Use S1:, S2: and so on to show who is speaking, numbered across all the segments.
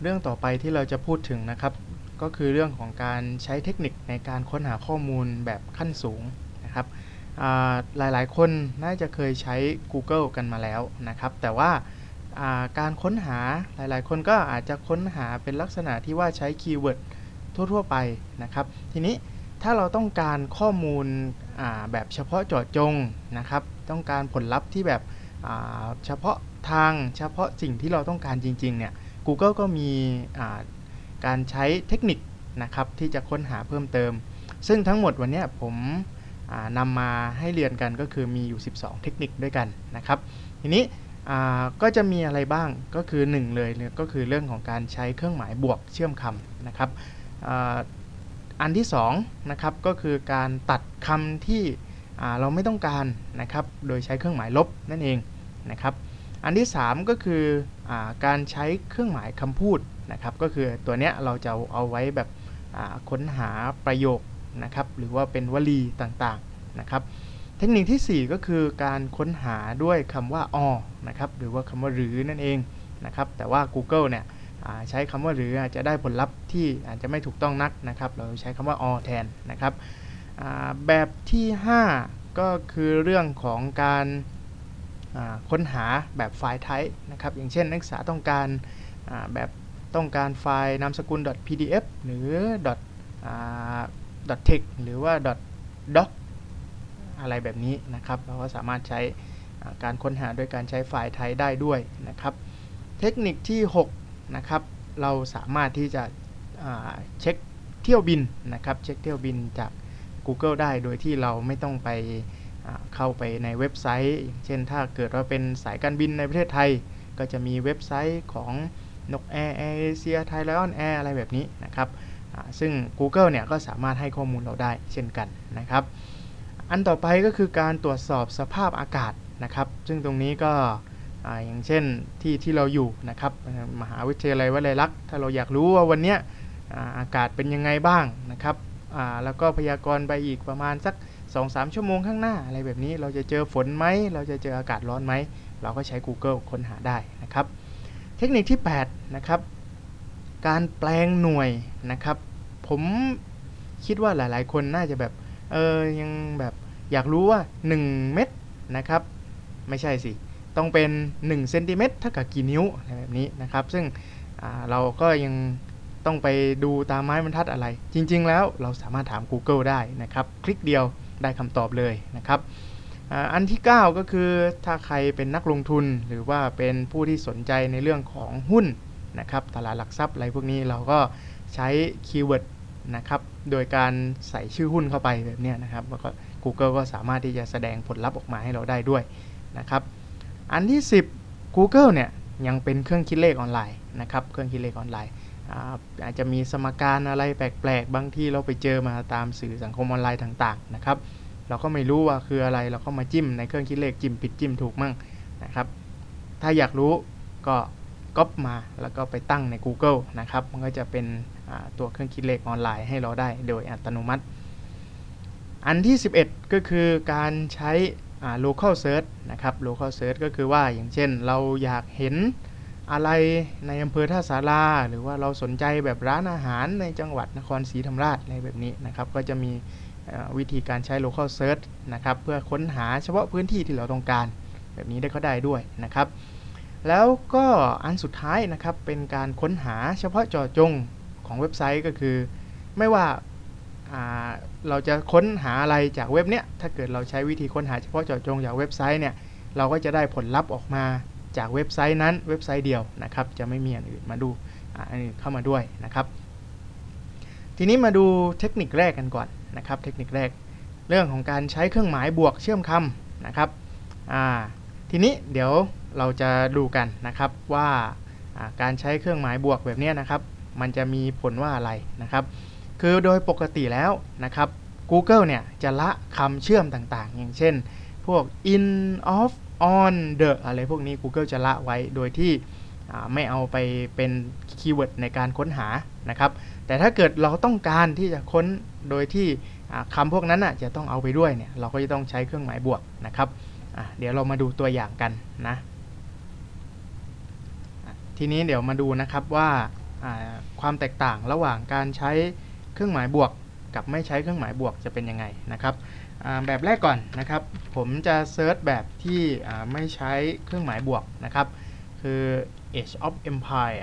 S1: เรื่องต่อไปที่เราจะพูดถึงนะครับ ก็คือเรื่องของการใช้เทคนิคในการค้นหาข้อมูลแบบขั้นสูงนะครับอ่าหลายๆ คนน่าจะเคยใช้ Google กันมาแล้วนะครับ แต่ว่าการค้นหาหลายๆ คนก็อาจจะค้นหาเป็นลักษณะที่ว่าใช้คีย์เวิร์ดทั่ว ๆ ไปนะครับ ทีนี้ถ้าเราต้องการข้อมูลแบบเฉพาะเจาะจงนะครับ ต้องการผลลัพธ์ที่แบบเฉพาะทางเฉพาะสิ่งที่เราต้องการจริง ๆ เนี่ย Google ก็มีการใช้เทคนิคนะครับที่จะค้นหาเพิ่มเติม ซึ่งทั้งหมดวันนี้ผมนำมาให้เรียนกันก็คือมีอยู่ 12 เทคนิคด้วยกันนะครับ ทีนี้ก็จะมีอะไรบ้างก็คือ 1 เลยเนี่ยก็คือเรื่องของการใช้เครื่องหมายบวกเชื่อมคำนะครับออันที่2นะครับก็คือการตัดคำที่เราไม่ต้องการนะครับ โดยใช้เครื่องหมายลบนั่นเองนะครับ อันที่ 3 ก็คืออการใช้เครื่องหมายคำพูดนะครับ ก็คือตัวเนี้ยเราจะเอาไว้แบบค้นหาประโยคนะครับ หรือว่าเป็นวลีต่างๆนะครับ เทคนิคทีสี่4 ก็คือการค้นหาด้วยคำว่า or นะครับ หรือว่าคำว่าหรือนั่นเองนะครับ แต่ว่า Google เนี่ยใช้คำว่าหรืออาจจะได้ผลลัพธ์ที่อาจจะไม่ถูกต้องนักนะครับ เราใช้คำว่า or แทนนะครับแบบที่ 5 ก็คือเรื่องของการ ค้นหาแบบไฟล์ type นะครับ อย่างเช่นนักศึกษาต้องการแบบต้องการไฟล์นามสกุล .pdf หรือ .text หรือว่า .doc อะไรแบบนี้นะครับ เราก็สามารถใช้การค้นหาด้วยการใช้ไฟล์ type ได้ด้วยนะครับ เทคนิคที่ 6 นะครับ เราสามารถที่จะเช็คเที่ยวบินนะครับ เช็คเที่ยวบินจาก Google ได้โดยที่เราไม่ต้องไป เข้าไปในเว็บไซต์อย่างเช่นถ้าเกิดว่าเป็นสายการบินในประเทศไทย ก็จะมีเว็บไซต์ของนกแอร์แอร์เอเชียไทยไลออนแอร์อะไรแบบนี้นะครับซึ่ง Google เนี่ยก็สามารถให้ข้อมูลเราได้เช่นกันนะครับ อันต่อไปก็คือการตรวจสอบสภาพอากาศนะครับ ซึ่งตรงนี้ก็ออย่างเช่นที่ที่เราอยู่นะครับมหาวิทยาลัยวลัยลักษณ์ถ้าเราอยากรู้ว่าวันนี้อากาศเป็นยังไงบ้างนะครับแล้วก็พยากรณ์ไปอีกประมาณสัก 2-3ชั่วโมงข้างหน้าอะไรแบบนี้เราจะเจอฝนไหมเราจะเจออากาศร้อนไหม เราก็ใช้ Google ค้นหาได้นะครับ เทคนิคที่ 8 นะครับ การแปลงหน่วยนะครับ ผมคิดว่าหลายๆ คนน่าจะแบบเออยังแบบอยากรู้ว่า 1 เม็ดนะครับ ไม่ใช่สิ ต้องเป็น1เซนติเมตรเท่ากับกี่นิ้วอะไรแบบนี้นะครับ ซึ่งเราก็ยังต้องไปดูตามไม้บรรทัดอะไร จริง ๆ แล้วเราสามารถถาม Google ได้นะครับ คลิกเดียว ได้คำตอบเลยนะครับอันที่ 9 ก็คือถ้าใครเป็นนักลงทุนหรือว่าเป็นผู้ที่สนใจในเรื่องของหุ้นนะครับตลาดหลักทรัพย์อะไรพวกนี้เราก็ใช้คีย์เวิร์ดนะครับโดยการใส่ชื่อหุ้นเข้าไปแบบนี้นะครับแล้วก็ Google ก็สามารถที่จะแสดงผลลัพธ์ออกมาให้เราได้ด้วยนะครับอันที่ 10 Google เนี่ยยังเป็นเครื่องคิดเลขออนไลน์นะครับเครื่องคิดเลขออนไลน์ อาจจะมีสมการอะไรแปลกๆ บางที่เราไปเจอมาตามสื่อสังคมออนไลน์ต่างๆนะครับ เราก็ไม่รู้ว่าคืออะไร เราก็มาจิ้มในเครื่องคิดเลขจิ้มผิดจิ้มถูกมั่งนะครับ ถ้าอยากรู้ก็ก๊อปมาแล้วก็ไปตั้งใน Google นะครับ มันก็จะเป็นตัวเครื่องคิดเลขออนไลน์ให้เราได้โดยอัตโนมัติ อันที่ 11 ก็คือการใช้ local search นะครับ local search ก็คือว่าอย่างเช่นเราอยากเห็น อะไรในอำเภอท่าสาราหรือว่าเราสนใจแบบร้านอาหารในจังหวัดนครศรีธรรมราชอะไรแบบนี้นะครับ ก็จะมีวิธีการใช้ local search นะครับ เพื่อค้นหาเฉพาะพื้นที่ที่เราต้องการ แบบนี้ได้ก็ได้ด้วยนะครับ แล้วก็อันสุดท้ายนะครับเป็นการค้นหาเฉพาะเจาะจงของเว็บไซต์ก็คือ ไม่ว่าอ่าเราจะค้นหาอะไรจากเว็บเนี้ยถ้าเกิดเราใช้วิธีค้นหาเฉพาะเจาะจงจากเว็บไซต์เนี่ยเราก็จะได้ผลลัพธ์ออกมา จากเว็บไซต์นั้นเว็บไซต์เดียวนะครับ จะไม่มีอันอื่นมาดูอันอื่นเข้ามาด้วยนะครับ ทีนี้มาดูเทคนิคแรกกันก่อนนะครับ เทคนิคแรก เรื่องของการใช้เครื่องหมายบวกเชื่อมคำนะครับทีนี้เดี๋ยวเราจะดูกันนะครับว่าการใช้เครื่องหมายบวกแบบนี้นะครับ มันจะมีผลว่าอะไรนะครับ คือโดยปกติแล้วนะครับ Google เนี่ยจะละคำเชื่อมต่างๆ อย่างเช่น พวก in of on the อะไรพวกนี้ Google จะละไว้โดยที่ไม่เอาไปเป็นคีย์เวิร์ดในการค้นหานะครับ แต่ถ้าเกิดเราต้องการที่จะค้นโดยที่คำพวกนั้นจะต้องเอาไปด้วยเนี่ยเราก็จะต้องใช้เครื่องหมายบวกนะครับเดี๋ยวเรามาดูตัวอย่างกันนะทีนี้เดี๋ยวมาดูนะครับว่าความแตกต่างระหว่างการใช้เครื่องหมายบวก กับไม่ใช้เครื่องหมายบวกจะเป็นยังไงนะครับแบบแรกก่อนนะครับ ผมจะเซิร์ชแบบที่ไม่ใช้เครื่องหมายบวกนะครับ คือ Age of Empire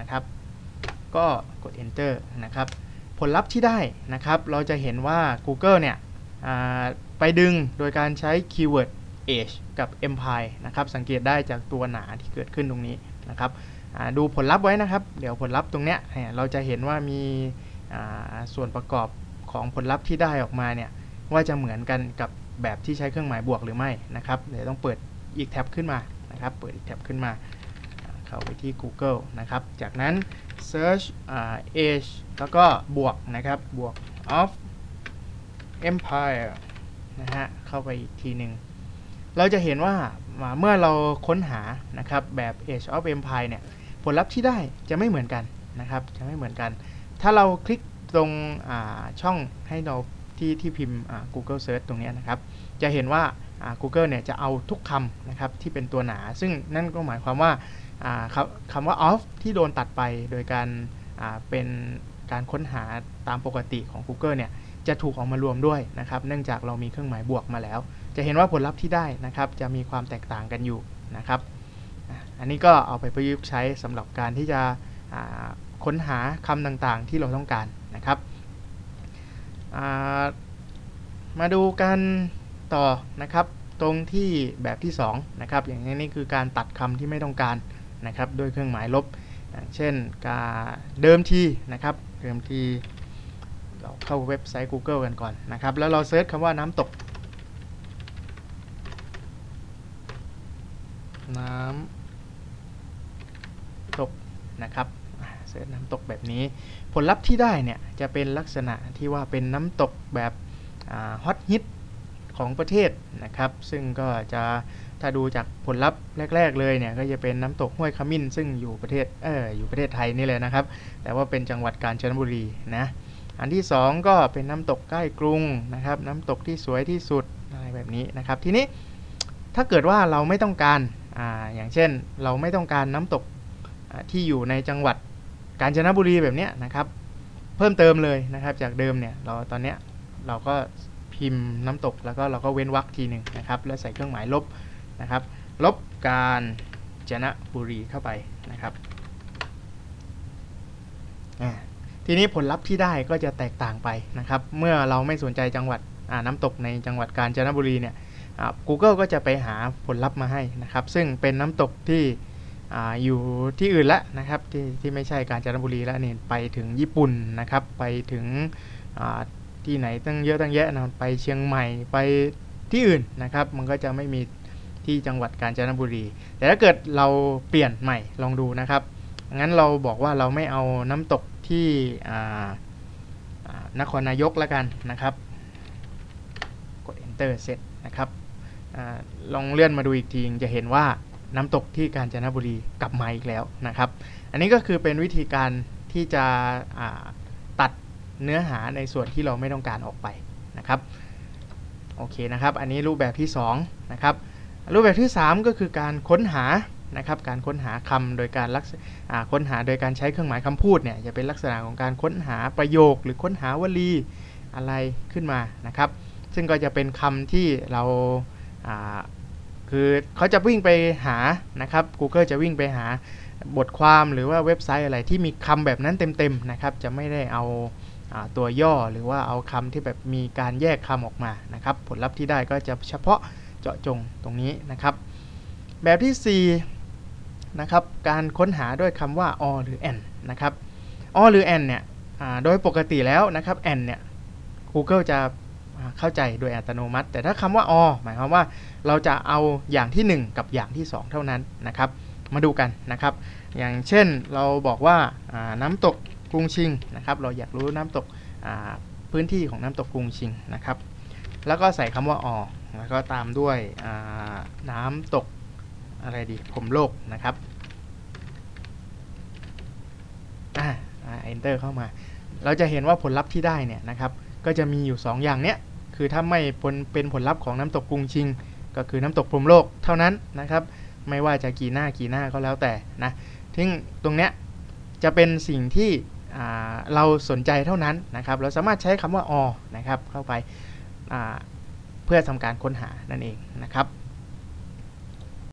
S1: นะครับ ก็กด enter นะครับ ผลลัพธ์ที่ได้นะครับ เราจะเห็นว่า Google เนี่ยไปดึงโดยการใช้คีย์เวิร์ด age กับ empire นะครับ สังเกตได้จากตัวหนาที่เกิดขึ้นตรงนี้นะครับดูผลลัพธ์ไว้นะครับ เดี๋ยวผลลัพธ์ตรงเนี้ยเราจะเห็นว่ามีส่วนประกอบ ของผลลัพธ์ที่ได้ออกมาเนี่ยว่าจะเหมือนกันกับแบบที่ใช้เครื่องหมายบวกหรือไม่นะครับเดี๋ยวต้องเปิดอีกแท็บขึ้นมานะครับ เปิดอีกแท็บขึ้นมา เข้าไปที่ Google นะครับ จากนั้น search อ่า age แล้วก็บวกนะครับบวก of empire นะฮะเข้าไปอีกทีหนึ่งเราจะเห็นว่าเมื่อเราค้นหานะครับแบบ Age of Empire เนี่ยผลลัพธ์ที่ได้จะไม่เหมือนกันนะครับจะไม่เหมือนกัน ถ้าเราคลิก ตรงช่องให้เราที่ที่พิมพ์ Google Search ตรงนี้นะครับ จะเห็นว่า Google เนี่ยจะเอาทุกคำนะครับที่เป็นตัวหนา ซึ่งนั่นก็หมายความว่าคำว่า off ที่โดนตัดไปโดยการเป็นการค้นหาตามปกติของ Google เนี่ยจะถูกออกมารวมด้วยนะครับ เนื่องจากเรามีเครื่องหมายบวกมาแล้ว จะเห็นว่าผลลัพธ์ที่ได้นะครับ จะมีความแตกต่างกันอยู่นะครับ อันนี้ก็เอาไปประยุกต์ใช้สำหรับการที่จะ ค้นหาคำต่างๆ ที่เราต้องการนะครับมาดูกันต่อนะครับตรงที่แบบที่2นะครับอย่างนี้นี่คือการตัดคำที่ไม่ต้องการนะครับด้วยเครื่องหมายลบอย่างเช่นการเดิมทีนะครับเดิมทีเราเข้าเว็บไซต์ Google กันก่อนนะครับแล้วเราเซิร์ชคำว่าน้ำตก น้ำตกนะครับ เสร์ชน้ำตกแบบนี้ ผลลัพธ์ที่ได้เนี่ยจะเป็นลักษณะที่ว่าเป็นน้ำตกแบบฮอตฮิตของประเทศนะครับ ซึ่งก็จะถ้าดูจากผลลัพธ์แรก ๆ เลยเนี่ยก็จะเป็นน้ำตกห้วยขมิ้น ซึ่งอยู่ประเทศเอออยู่ประเทศไทยนี่เลยนะครับ แต่ว่าเป็นจังหวัดกาญจนบุรีนะอันที่ 2 ก็เป็นน้ำตกใกล้กรุงนะครับ น้ำตกที่สวยที่สุดอะไรแบบนี้นะครับ ทีนี้ถ้าเกิดว่าเราไม่ต้องการออย่างเช่นเราไม่ต้องการน้ำตกที่อยู่ในจังหวัด กาญจนบุรีแบบนี้นะครับ เพิ่มเติมเลยนะครับ จากเดิมเนี่ยเราตอนเนี้ยเราก็พิมพ์น้ำตกแล้วก็เราก็เว้นวรรคทีหนึ่งนะครับ แล้วใส่เครื่องหมายลบนะครับ ลบการจนบุรีเข้าไปนะครับทีนี้ผลลัพธ์ที่ได้ก็จะแตกต่างไปนะครับ เมื่อเราไม่สนใจจังหวัดน้ำตกในจังหวัดกาญจนบุรีเนี่ย Google ก็จะไปหาผลลัพธ์มาให้นะครับ ซึ่งเป็นน้ำตกที่ ออยู่ที่อื่นแล้วนะครับที่ที่ไม่ใช่กาญจนบุรีแล้วนี่ไปถึงญี่ปุ่นนะครับ ไปถึงที่ไหนตั้งเยอะตั้งแยะนะไปเชียงใหม่ไปที่อื่นนะครับ มันก็จะไม่มีที่จังหวัดกาญจนบุรี แต่ถ้าเกิดเราเปลี่ยนใหม่ลองดูนะครับงั้นเราบอกว่าเราไม่เอาน้ำตกที่นครนายกแล้วกันนะครับ กด enter เสร็จนะครับอลองเลื่อนมาดูอีกทีจะเห็นว่า น้ำตกที่กาญจนบุรีกลับมาอีกแล้วนะครับ อันนี้ก็คือเป็นวิธีการที่จะตัดเนื้อหาในส่วนที่เราไม่ต้องการออกไปนะครับโอเคนะครับ อันนี้รูปแบบที่2นะครับรูปแบบที่ 3 ก็คือการค้นหานะครับการค้นหาคำโดยการลักค้นหาโดยการใช้เครื่องหมายคำพูดเนี่ยจะเป็นลักษณะของการค้นหาประโยค หรือค้นหาวลีอะไรขึ้นมานะครับ ซึ่งก็จะเป็นคำที่เรา คือเขาจะวิ่งไปหานะครับ Google จะวิ่งไปหาบทความหรือว่าเว็บไซต์อะไรที่มีคำแบบนั้นเต็มๆนะครับ จะไม่ได้เอาตัวย่อหรือว่าเอาคำที่แบบมีการแยกคำออกมานะครับ ผลลัพธ์ที่ได้ก็จะเฉพาะเจาะจงตรงนี้นะครับ แบบที่4นะครับการค้นหาด้วยคำว่า or หรือ and นะครับ or หรือ and เนี่ยโดยปกติแล้วนะครับ and เนี่ย Google จะ เข้าใจโดยอัตโนมัติ แต่ถ้าคำว่า or หมายความว่าเราจะเอาอย่างที่ 1 กับอย่างที่ 2 เท่านั้นนะครับ มาดูกันนะครับ อย่างเช่นเราบอกว่าน้ำตกกรุงชิงนะครับเราอยากรู้น้ำตกพื้นที่ของน้ำตกกรุงชิงนะครับ แล้วก็ใส่คำว่าอแล้วก็ตามด้วยน้ำตกอะไรดีผมโลกนะครับอ่า enter เข้ามา เราจะเห็นว่าผลลัพธ์ที่ได้เนี่ยนะครับ ก็จะมีอยู่ 2 อย่างเนี้ยคือถ้าไม่เป็นผลลัพธ์ของน้ำตกกรุงชิง ก็คือน้ำตกพรมโลกเท่านั้นนะครับ ไม่ว่าจะกี่หน้ากี่หน้าก็แล้วแต่นะทิ้งตรงเนี้ยจะเป็นสิ่งที่เราสนใจเท่านั้นนะครับ เราสามารถใช้คำว่าอ,อนะครับเข้าไปเพื่อทำการค้นหานั่นเองนะครับ